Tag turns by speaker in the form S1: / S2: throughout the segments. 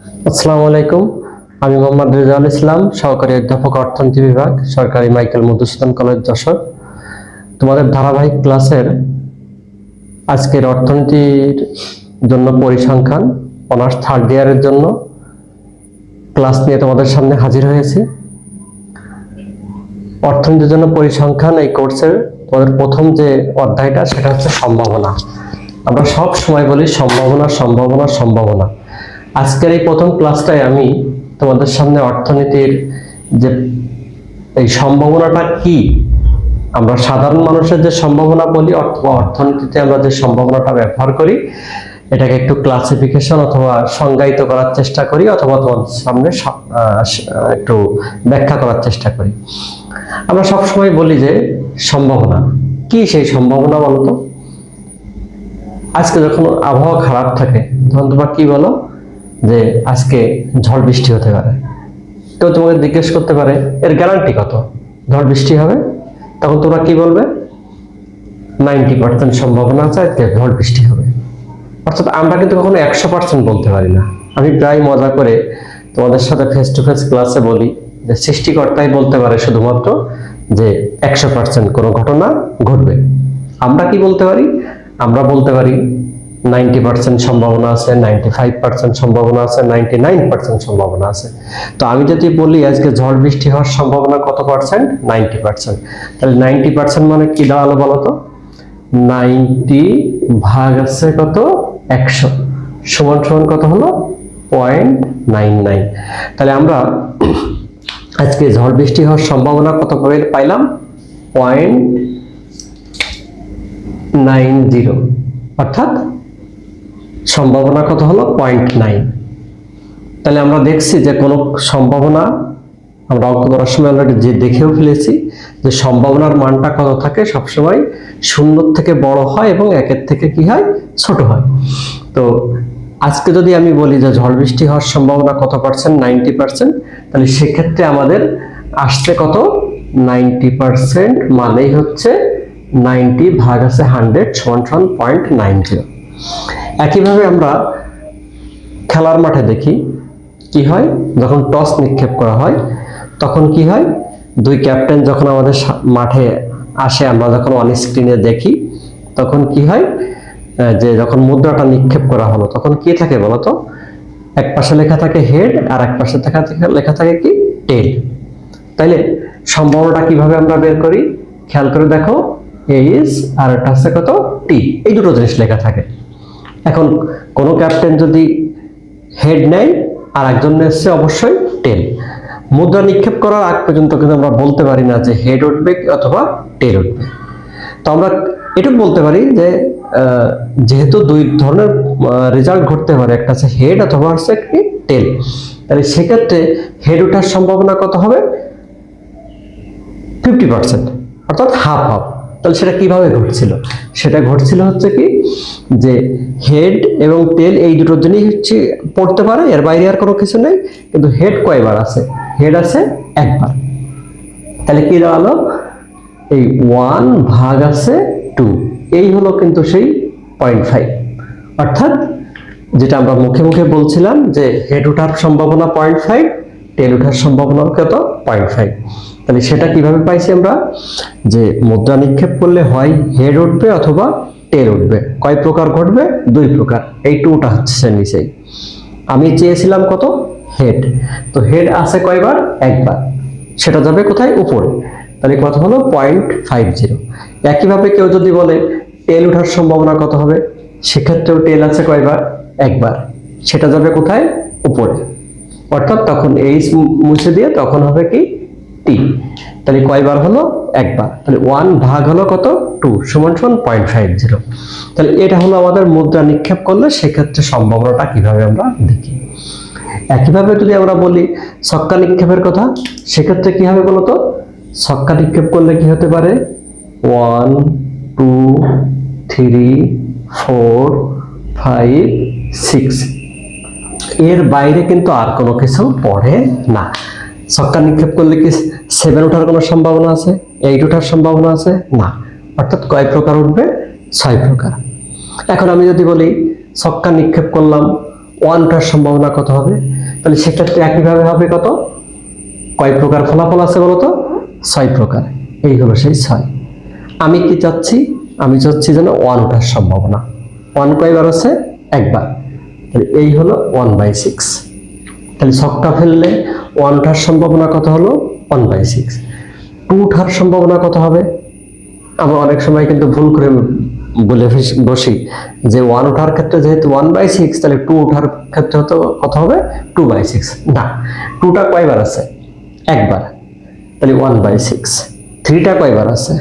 S1: আসসালামু আলাইকুম। আমি মোহাম্মদ রেজাউল ইসলাম, সহকারী অধ্যাপক অর্থনীতি বিভাগ, সরকারি মাইকেল মধুসূদন কলেজ যশোর। তোমাদের ধারাবাহিক ক্লাসের আজকের অর্থনীতির জন্য পরিসংখ্যান, অনার্স থার্ড ইয়ারের জন্য ক্লাস নিয়ে তোমাদের সামনে হাজির হয়েছি। অর্থনীতির জন্য পরিসংখ্যান এই কোর্সের তোমাদের প্রথম যে অধ্যায়টা, সেটা হচ্ছে সম্ভাবনা। আমরা সব সময় বলি সম্ভাবনা সম্ভাবনা সম্ভাবনা। আজকের এই প্রথম ক্লাসটায় আমি তোমাদের সামনে অর্থনীতির যে এই সম্ভাবনাটা কি, আমরা সাধারণ মানুষের যে সম্ভাবনা বলি অথবা অর্থনীতিতে আমরা যে সম্ভাবনাটা ব্যবহার করি, এটাকে একটু ক্লাসিফিকেশন অথবা সংজ্ঞায়িত করার চেষ্টা করি, অথবা তোমাদের সামনে একটু ব্যাখ্যা করার চেষ্টা করি। আমরা সবসময় বলি যে সম্ভাবনা। কি সেই সম্ভাবনা বলতো? আজকে যখন আবহাওয়া খারাপ থাকে, তখন তোমরা কি বলো? যে আজকে ঝড় বৃষ্টি হতে পারে। কেউ তোমাকে জিজ্ঞেস করতে পারে, এর গ্যারান্টি কত? ঝড় বৃষ্টি হবে? তখন তোমরা কি বলবে? নাইনটি পার্সেন্ট সম্ভাবনা আছে আজকে ঝড় বৃষ্টি হবে। অর্থাৎ আমরা কিন্তু কখনো একশো পার্সেন্ট বলতে পারি না। আমি প্রায় মজা করে তোমাদের সাথে ফেস টু ফেস ক্লাসে বলি যে সৃষ্টিকর্তাই বলতে পারে শুধুমাত্র যে একশো পার্সেন্ট কোনো ঘটনা ঘটবে। আমরা কি বলতে পারি? আমরা বলতে পারি নাইনটি পার্সেন্ট সম্ভাবনা আছে, নাইনটি ফাইভ পার্সেন্ট সম্ভাবনা আছে, নাইনটি নাইন পার্সেন্ট সম্ভাবনা আছে। তো আমি যদি বলি আজকে ঝড় বৃষ্টি হওয়ার সম্ভাবনা কত পার্সেন্ট? Ninety percent. তাহলে নাইনটি পার্সেন্ট মানে কি দাঁড়াল বলো তো? নাইনটি ভাগ আছে কত? একশো। সমান সমান কত হলো? Point nine nine. তাহলে আমরা আজকে ঝড় বৃষ্টি হওয়ার সম্ভাবনা কত করে পাইলাম? Point nine zero. অর্থাৎ সম্ভাবনা কত হলো? পয়েন্ট নাইন তাহলে আমরা দেখছি যে কোনো সম্ভাবনা, আমরা অঙ্ক করার সময় অলরেডি যে দেখেও ফেলেছি, যে সম্ভাবনার মানটা কত থাকে সবসময় শূন্যর থেকে বড় হয় এবং একের থেকে কি হয়? ছোট হয়। তো আজকে যদি আমি বলি যে ঝড় বৃষ্টি হওয়ার সম্ভাবনা কত পার্সেন্ট নাইনটি পার্সেন্ট তাহলে সেক্ষেত্রে আমাদের আসছে কত? নাইনটি পার্সেন্ট মানেই হচ্ছে নাইনটি ভাগ আছে হান্ড্রেড সমান সমান পয়েন্ট নাইন জিরো একইভাবে আমরা খেলার মাঠে দেখি, কি হয়? যখন টস নিক্ষেপ করা হয়, তখন কি হয়? দুই ক্যাপ্টেন যখন আমাদের মাঠে আসে, আমরা যখন অন স্ক্রিনে দেখি, তখন কি হয়? যে যখন মুদ্রাটা নিক্ষেপ করা হলো, তখন কি থাকে বলতো? এক পাশে লেখা থাকে হেড আর এক পাশে লেখা থাকে লেখা থাকে কি? টেল তাইলে সম্ভাবনাটা কীভাবে আমরা বের করি? খেয়াল করে দেখো এইস আর একটা আছে কত? টি এই দুটো জিনিস লেখা থাকে। এখন কোন ক্যাপ্টেন যদি হেড নেয় আর একজন এসছে অবশ্যই টেল মুদ্রা নিক্ষেপ করার আগ পর্যন্ত কিন্তু আমরা বলতে পারি না যে হেড উঠবে অথবা টেল উঠবে। তো আমরা এটুকু বলতে পারি যে যেহেতু দুই ধরনের রেজাল্ট ঘটতে পারে, একটা আছে হেড অথবা হচ্ছে একটি টেল তাহলে সেক্ষেত্রে হেড ওঠার সম্ভাবনা কত হবে? ফিফটি পার্সেন্ট অর্থাৎ হাফ হাফ তাহলে সেটা কীভাবে ঘটছিল? সেটা ঘটছিল হচ্ছে কি যে হেড এবং টেল এই দুটোর জন্যই হচ্ছে পড়তে পারে, এর বাইরে আর কোনো কিছু নেই, কিন্তু হেড কয়বার আছে? হেড আছে একবার। তাহলে কি দাঁড়াল? এই ওয়ান ভাগ আছে টু এই হলো কিন্তু সেই পয়েন্ট ফাইভ অর্থাৎ যেটা আমরা মুখে মুখে বলছিলাম যে হেড ওঠার সম্ভাবনা পয়েন্ট ফাইভ টেল ওঠার সম্ভাবনা কত? পয়েন্ট ফাইভ তাহলে সেটা কীভাবে পাইছি আমরা? যে মুদ্রা নিক্ষেপ করলে হয় হেড উঠবে অথবা টেল উঠবে। কয় প্রকার ঘটবে? দুই প্রকার। এই টুটা হচ্ছে নিচেই। আমি চেয়েছিলাম কত? হেড। তো হেড আছে কয়বার? একবার। সেটা যাবে কোথায়? উপরে। তাহলে কত হলো পয়েন্ট ফাইভ জিরো। একইভাবে কেউ যদি বলে, টেল ওঠার সম্ভাবনা কত হবে? সেক্ষেত্রেও টেল আছে কয়বার? একবার। সেটা যাবে কোথায়? উপরে। অর্থাৎ তখন এইচ মুছে দিয়ে তখন হবে কি? টি তাহলে কয়বার হলো? একবার। তাহলে ওয়ান ভাগ হলো কত? টু, সমান সমান পয়েন্ট ফাইভ জিরো তাহলে এটা হলো আমাদের মুদ্রা নিক্ষেপ করলে সেক্ষেত্রে সম্ভাবনাটা কীভাবে আমরা দেখি? একইভাবে যদি আমরা বলি ছক্কা নিক্ষেপের কথা, সেক্ষেত্রে কি হবে বলতো? ছক্কা নিক্ষেপ করলে কি হতে পারে? One, two, three, four, five, six. এর বাইরে কিন্তু আর কোনো কিছু পড়ে না। ছক্কা নিক্ষেপ করলে কি সেভেন ওঠার কোনো সম্ভাবনা আছে? এইট ওঠার সম্ভাবনা আছে? না। অর্থাৎ কয় প্রকার উঠবে? ছয় প্রকার। এখন আমি যদি বলি ছক্কা নিক্ষেপ করলাম ওয়ান ওঠার সম্ভাবনা কত হবে? তাহলে সেক্ষেত্রে একইভাবে হবে কত? কয় প্রকার ফলাফল আছে বলতো? ছয় প্রকার। এই হলো সেই ছয়। আমি কি চাচ্ছি? আমি চাচ্ছি যেন ওয়ান ওঠার সম্ভাবনা। ওয়ান কয়বার আছে একবার। তাহলে এই হলো ওয়ান বাই সিক্স তাহলে ছকটা ফেললে ওয়ান ওঠার সম্ভাবনা কত হলো? ওয়ান বাই সিক্স টু ওঠার সম্ভাবনা কত হবে? আমরা অনেক সময় কিন্তু ভুল করে বলে বসি যে ওয়ান ওঠার ক্ষেত্রে যেহেতু ওয়ান বাই সিক্স তাহলে টু ওঠার ক্ষেত্রে হতো কত হবে? টু বাই সিক্স না টুটা কয়বার আছে? একবার। তাহলে ওয়ান বাই সিক্স থ্রিটা কয়বার আছে?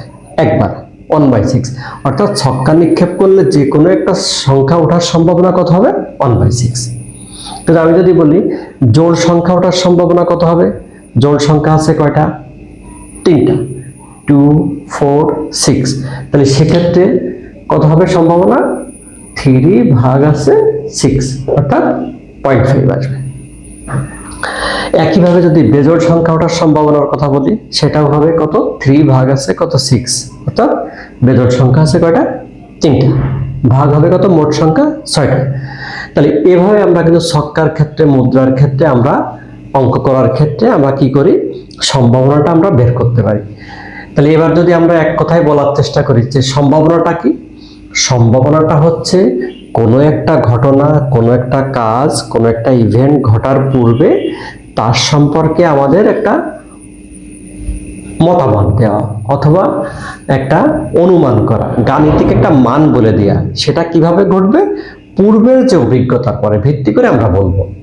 S1: একবার। ওয়ান বাই সিক্স অর্থাৎ ছক্কা নিক্ষেপ করলে যে কোনো একটা সংখ্যা ওঠার সম্ভাবনা কত হবে? ওয়ান বাই সিক্স কিন্তু আমি যদি বলি, জোড় সংখ্যা ওঠার সম্ভাবনা কত হবে? জোড় সংখ্যা আছে কয়টা? তিনটা। টু ফোর সিক্স তাহলে সেক্ষেত্রে কত হবে সম্ভাবনা? থ্রি ভাগ আছে সিক্স অর্থাৎ পয়েন্ট ফাইভ আসবে। একইভাবে যদি বেজোড় সংখ্যা ওঠার সম্ভাবনার কথা বলি, সেটাও হবে কত? থ্রি ভাগ আছে কত? সিক্স অর্থাৎ বেজোড় সংখ্যা আছে কয়টা? তিনটা। ভাগ হবে কত? মোট সংখ্যা ছয়টা। তাহলে এভাবে আমরা কিন্তু ছক্কার ক্ষেত্রে, মুদ্রার ক্ষেত্রে আমরা অঙ্ক করার ক্ষেত্রে আমরা কি করি? সম্ভাবনাটা আমরা বের করতে পারি। তাহলে এবার যদি আমরা এক কথায় বলার চেষ্টা করি যে সম্ভাবনাটা কি? সম্ভাবনাটা হচ্ছে কোনো একটা ঘটনা, কোনো একটা কাজ, কোনো একটা ইভেন্ট ঘটার পূর্বে তার সম্পর্কে আমাদের একটা মতামত দেওয়া অথবা একটা অনুমান করা। গাণিতিক একটা মান বলে দেওয়া সেটা কীভাবে ঘটবে? পূর্বের যে অভিজ্ঞতার পরে ভিত্তি করে আমরা বলব।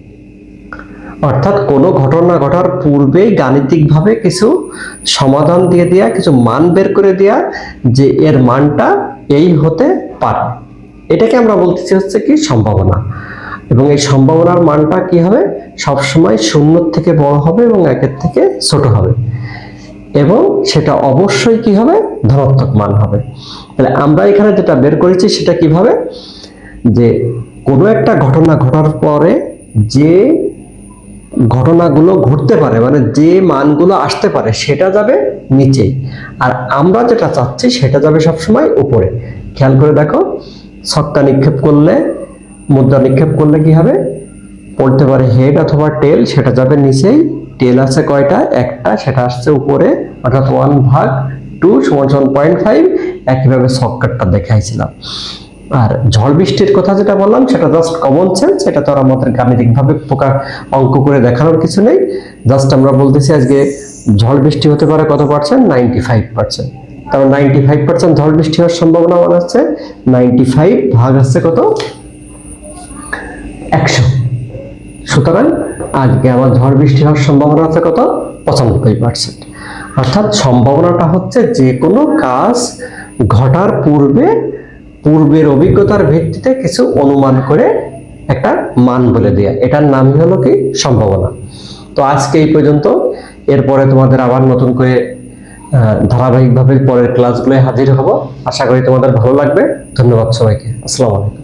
S1: অর্থাৎ কোনো ঘটনা ঘটার পূর্বেই গাণিতিকভাবে কিছু সমাধান দিয়ে দেয়া, কিছু মান বের করে দেয়া যে এর মানটা এই হতে পারে। এটাকে আমরা বলতেছি হচ্ছে কি সম্ভাবনা। এবং এই সম্ভাবনার মানটা কি হবে? সবসময় শূন্য থেকে বড় হবে এবং একের থেকে ছোট হবে। এবং সেটা অবশ্যই কি হবে? ধনাত্মক মান হবে। তাহলে আমরা এখানে যেটা বের করেছি সেটা কীভাবে? যে কোনো একটা ঘটনা ঘটার পরে যে ঘটনাগুলো ঘটতে পারে মানে যে মানগুলো আসতে পারে, সেটা যাবে নিচে। আর আমরা যেটা চাচ্ছি, সেটা যাবে সবসময় উপরে। খেয়াল করে দেখো, ছক্কা নিক্ষেপ করলে, মুদ্রা নিক্ষেপ করলে কি হবে? পড়তে পারে হেড অথবা টেল সেটা যাবে নিচেই। টেল আছে কয়টা? একটা, সেটা আসছে উপরে। অর্থাৎ ওয়ান ভাগ টু সমান সমান পয়েন্ট ফাইভ একইভাবে ছক্কারটা দেখাইছিলাম। আর ঝড় বৃষ্টির কথা যেটা বললাম, সেটা জাস্ট কমন সেন্স এটা তো আর আমাদের গাণিতিকভাবে প্রকার অঙ্ক করে দেখানোর কিছু নেই। জাস্ট আমরা বলতেছি আজকে ঝড় বৃষ্টি হতে পারে কত পার্সেন্ট নাইনটি ফাইভ পার্সেন্ট তারপর নাইনটি ফাইভ পার্সেন্ট ঝড় বৃষ্টি হওয়ার সম্ভাবনা মানে হচ্ছে নাইনটি ফাইভ ভাগ হচ্ছে কত? একশো। সুতরাং আজকে আমার ঝড় বৃষ্টি হওয়ার সম্ভাবনা আছে কত? পঁচানব্বই পার্সেন্ট অর্থাৎ সম্ভাবনাটা হচ্ছে যে কোনো কাজ ঘটার পূর্বে পূর্বের অভিজ্ঞতার ভিত্তিতে কিছু অনুমান করে একটা মান বলে দেয়া। এটার নামই হলো কি? সম্ভাবনা। তো আজকে এই পর্যন্ত। এরপরে তোমাদের আবার নতুন করে ধারাবাহিকভাবে পরের ক্লাসগুলোয় হাজির হব। আশা করি তোমাদের ভালো লাগবে। ধন্যবাদ সবাইকে। আসসালামু আলাইকুম।